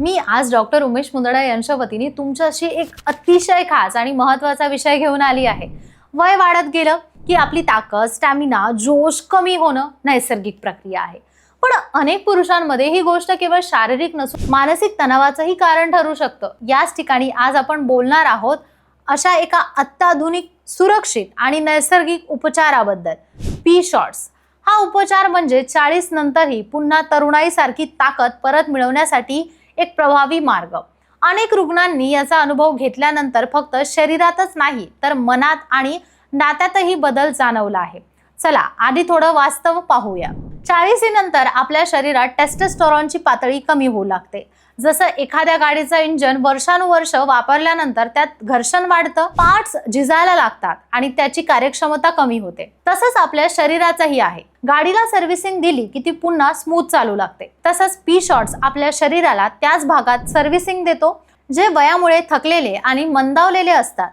मी आज डॉक्टर उमेश मुंदडा यांच्या वतीने तुमच्याशी एक अतिशय खास आणि महत्त्वाचा विषय घेऊन आली आहे. वय वाढत गेलं की आपली ताकद स्टॅमिना जोश कमी होणं नैसर्गिक प्रक्रिया आहे. पण अनेक पुरुषांमध्ये ही गोष्ट केवळ शारीरिक नसून मानसिक तणावाचंही कारण ठरू शकतं. याच ठिकाणी आज आपण बोलणार आहोत अशा एका अत्याधुनिक सुरक्षित आणि नैसर्गिक उपचाराबद्दल. पी शॉर्ट्स हा उपचार म्हणजे चाळीस नंतरही पुन्हा तरुणाईसारखी ताकद परत मिळवण्यासाठी एक प्रभावी मार्ग. अनेक रुग्णांनी याचा अनुभव घेतल्यानंतर फक्त शरीरातच नाही तर मनात आणि नात्यातही बदल जाणवला आहे. चला आधी थोडं वास्तव पाहूया. चाळीसी नंतर आपल्या शरीरात टेस्टेस्टॉरॉनची पातळी कमी होऊ लागते. जसं एखाद्या गाडीचं इंजन वर्षानुवर्ष वापरल्यानंतर त्यात घर्षण वाढतं पार्ट्स झिजायला लागतात आणि त्याची कार्यक्षमता कमी होते. तसंच आपल्या शरीराचंही आहे. गाडीला सर्व्हिसिंग दिली की ती पुन्हा स्मूथ चालू लागते. तसंच पी शॉर्ट्स आपल्या शरीराला त्याच भागात सर्व्हिसिंग देतो जे वयामुळे थकलेले आणि मंदावलेले असतात.